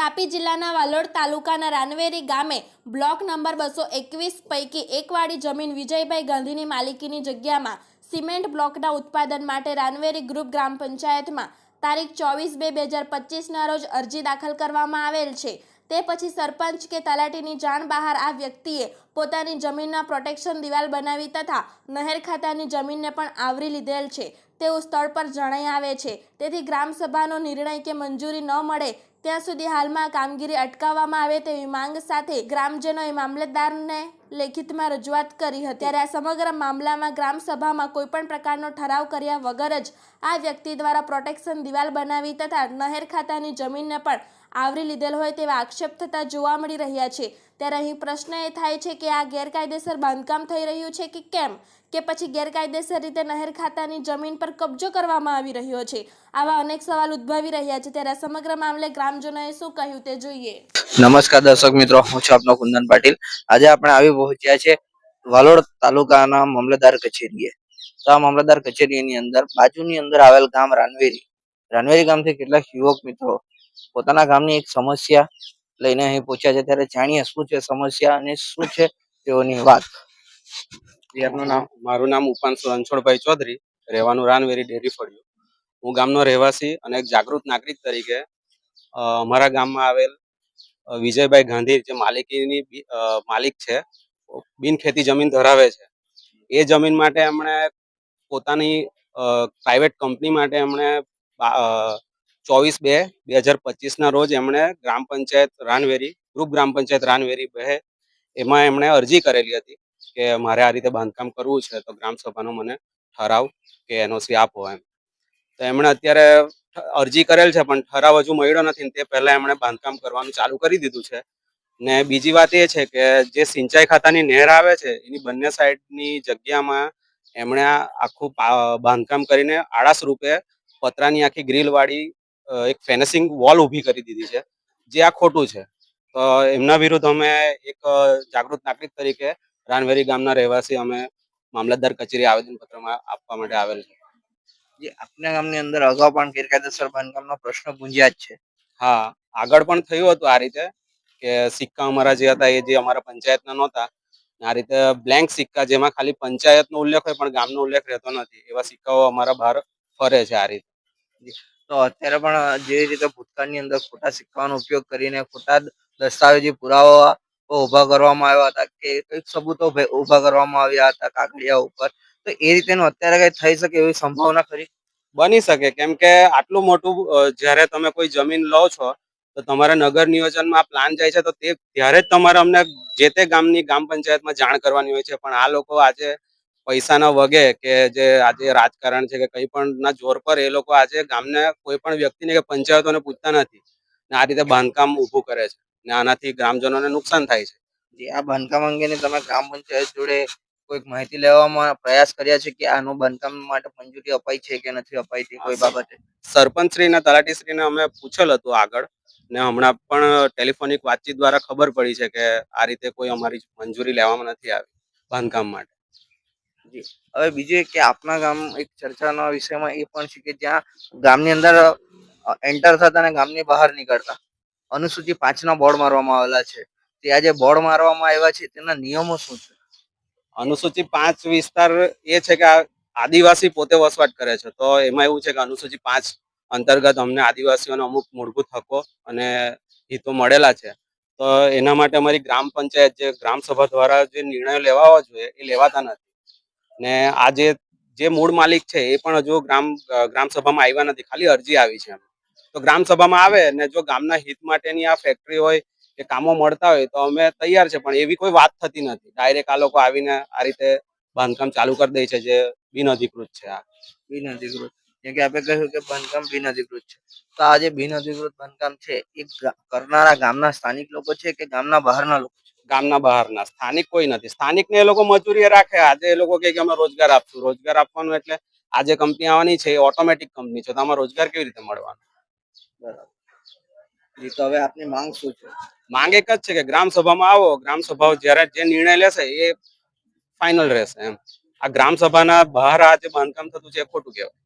તાપી જિલ્લાના વાલોડ તાલુકાના રાનવેરી ગામે બ્લોક નંબર બસો એકવીસ પૈકી એકવાળી જમીન વિજયભાઈ ગાંધીની માલિકીની જગ્યામાં સિમેન્ટ બ્લોકના ઉત્પાદન માટે રાનવેરી ગ્રુપ ગ્રામ પંચાયતમાં તારીખ ચોવીસ બે બે હજાર પચીસના રોજ અરજી દાખલ કરવામાં આવેલ છે. તે પછી સરપંચ કે તલાટીની જાણ બહાર આ વ્યક્તિએ પોતાની જમીનના પ્રોટેક્શન દિવાલ બનાવી તથા નહેર ખાતાની જમીનને પણ આવરી લીધેલ છે. તેવું સ્થળ પર જણાઈ આવે છે. તેથી ગ્રામસભાનો નિર્ણય કે મંજૂરી ન મળે ત્યાં સુધી હાલમાં કામગીરી અટકાવવામાં આવે તેવી માંગ સાથે ગ્રામજનોએ મામલતદારને લેખિતમાં રજૂઆત કરી હતી. ત્યારે આ સમગ્ર મામલામાં ગ્રામસભામાં કોઈપણ પ્રકારનો ઠરાવ કર્યા વગર જ આ વ્યક્તિ દ્વારા પ્રોટેક્શન દિવાલ બનાવી તથા નહેર ખાતાની જમીનને પણ આવરી લીધેલ હોય તેવા આક્ષેપ થતા જોવા મળી રહ્યા છે. ત્યારે અહીં પ્રશ્ન એ થાય છે કે આ ગેરકાયદેસર બાંધકામ થઈ રહ્યું છે કે કેમ? કે પછી ગેરકાયદેસર રીતે નહેર ખાતાની જમીન પર કબજો કરવામાં આવી રહ્યો છે? આવા અનેક સવાલ ઉદ્ભવી રહ્યા છે. ત્યારે સમગ્ર મામલે ગ્રામજનોએ શું કહ્યું તે જોઈએ. નમસ્કાર દર્શક મિત્રો, હું છું આપનો કુંદન પાટીલ. આજે આપણે આવી પહોંચ્યા છે. વાલોડ તાલુકાના મામલતદાર કચેરીએ. તો આ મામલતદાર કચેરીની અંદર, બાજુની અંદર આવેલ ગામ રાનવેરી. રાનવેરી ગામથી કેટલાક યુવક મિત્રો પોતાના ગામની એક સમસ્યા લઈને અહીં પહોંચ્યા છે. ત્યારે જાણીએ શું છે સમસ્યા અને શું છે તેઓની વાત. મારું નામ ઉપાંશુ રણછોડભાઈ ચૌધરી. રહેવાનું રાનવેરી ડેરી ફળિયું. હું ગામનો રહેવાસી અને એક જાગૃત નાગરિક તરીકે અમારા ગામમાં આવેલ વિજયભાઈ ગાંધી જે માલિકીની માલિક છે બિનખેતી જમીન ધરાવે છે. એ જમીન માટે એમણે પોતાની પ્રાઇવેટ કંપની માટે એમણે ચોવીસ બે બે હજાર પચીસના રોજ એમણે ગ્રામ પંચાયત રાનવેરી, ગ્રુપ ગ્રામ પંચાયત રાનવેરી બે એમાં એમણે અરજી કરેલી હતી કે મારે આ રીતે બાંધકામ કરવું છે, તો ગ્રામ સભાનો મને ઠરાવ કે એનઓસી આપો એમ. તો એમણે અત્યારે અરજી કરેલ છે, પણ ઠરાવ હજુ મળ્યો નથી તે પહેલા એમણે બાંધકામ કરવાનું ચાલુ કરી દીધું છે. ને બીજી વાત એ છે કે જે સિંચાઈ ખાતાની નહેર આવે છે એની બંને સાઈડની જગ્યામાં એમણે આખું બાંધકામ કરીને આળસ રૂપે પતરાની આખી ગ્રીલ વાળી એક ફેનેસિંગ વોલ ઊભી કરી દીધી છે જે આ ખોટું છે. તો એમના વિરુદ્ધ અમે એક જાગૃત નાગરિક તરીકે રાનવેરી ગામના રહેવાસી અમે મામલતદાર કચેરી આવેદનપત્રમાં આપવા માટે આવેલ છે. જે આપના ગામની અંદર અગાઉ પણ ગેરકાયદેસર બાંધકામનો પ્રશ્ન ગુંજ્યા જ છે. હા આગળ પણ થયું હતું આ રીતે. કે સિક્કા અમારા જે હતા એ જે અમારા પંચાયતના નહોતા આ રીતે બ્લેન્ક સિક્કા જેમાં ખાલી પંચાયતનો ઉલ્લેખ હોય પણ ગામનો ઉલ્લેખ રહેતો નથી. એવા સિક્કાઓ અમારા બહાર ફરે છે આ રીતે. તો અત્યારે પણ જે રીતે ભૂતકાળની અંદર ખોટા સિક્કાનો ઉપયોગ કરીને ખોટા દસ્તાવેજી પુરાવા ઊભા કરવામાં આવ્યા હતા કે કંઈક સબૂતો ઊભા કરવામાં આવ્યા હતા કાગળિયા ઉપર તો એ રીતેનું અત્યારે કઈ થઈ શકે એવી સંભાવના ખરી? બની શકે. કેમ કે આટલું મોટું જ્યારે તમે કોઈ જમીન લો છો તો તમારા નગર નિયોજનમાં પ્લાન જાય છે તો તે ત્યારે જ તમારે અમને જે તે ગામની ગ્રામ પંચાયતમાં જાણ કરવાની હોય છે. પણ આ લોકો આજે પૈસાના વગે કે જે આજે રાજકારણ છે કે કંઈ પણ ના જોર પર એ લોકો આજે ગામને કોઈ પણ વ્યક્તિને કે પંચાયતોને પૂછતા નથી. ને આ રીતે બાંધકામ ઊભું કરે છે. ને આનાથી ગ્રામજનોને નુકસાન થાય છે. જે આ બાંધકામ અંગેની તમે ગ્રામ પંચાયત જોડે કોઈક માહિતી લેવામાં પ્રયાસ કર્યા છે કે આનું બાંધકામ માટે મંજૂરી અપાઈ છે કે નથી અપાઈ કોઈ બાબતે સરપંચ શ્રી અને તલાટી શ્રીને અમે પૂછેલ હતું આગળ. ને હમણાં પણ ટેલિફોનિક વાતચીત દ્વારા ખબર પડી છે કે આ રીતે કોઈ અમારી મંજૂરી લેવામાં નથી આવી બાંધકામ માટે. હવે બીજું કે આપના ગામ એક ચર્ચાના વિષયમાં એ પણ છે કે જ્યાં ગામની અંદર એન્ટર થતા અને ગામની બહાર નીકળતા. અનુસૂચિ પાંચના બોર્ડ મારવામાં આવેલા છે. તે આજે બોર્ડ મારવામાં આવ્યા છે. તેના નિયમો શું છે? અનુસૂચિ પાંચ વિસ્તાર એ છે કે આ આદિવાસી પોતે વસવાટ કરે છે. તો એમાં એવું છે કે અનુસૂચિત પાંચ અંતર્ગત અમને આદિવાસીઓને અમુક મૂળભૂત હકો અને હિતો મળેલા છે. તો એના માટે અમારી ગ્રામ પંચાયત જે ગ્રામ સભા દ્વારા જે નિર્ણયો લેવા જોઈએ એ લેવાતા નથી. ને આ જે મૂળ માલિક છે એ પણ હજુ ગ્રામ ગ્રામ આવ્યા નથી. ખાલી અરજી આવી છે તો ગ્રામ સભામાં આવે ને જો ગામના હિત માટેની આ ફેક્ટરી હોય કે કામો મળતા હોય તો અમે તૈયાર છે. પણ એવી કોઈ વાત થતી નથી. ડાયરેક્ટ આ લોકો આવીને આ રીતે બાંધકામ ચાલુ કરી દે છે જે બિનઅધિકૃત છે આ. બિન અધિકૃત જેમ કે આપણે કહ્યું કે બાંધકામ બિન અધિકૃત છે તો આ જે બિન અધિકૃત બાંધકામ છે એ ગા- કરનારા ગામના સ્થાનિક લોકો છે કે ગામના બહારના લોકો છે ગામના બહારના સ્થાનિક કોઈ નથી સ્થાનિકને એ લોકો મજૂરી રાખે આજે એ લોકો કહે કે અમે રોજગાર આપશું રોજગાર આપવાનું એટલે આ જે કંપની આવવાની છે એ ઓટોમેટિક કંપની છે તો આમાં રોજગાર કેવી રીતે મળવાનો? જી તો હવે આપની માંગ શું છે? માંગ એક જ છે કે ગ્રામ સભામાં આવો. ગ્રામ સભાઓ જ્યારે જે નિર્ણય લેશે એ ફાઇનલ રહેશે એમ. આ ગ્રામ સભાના બહાર આ જે બાંધકામ થતું છે એ ખોટું કહેવાય.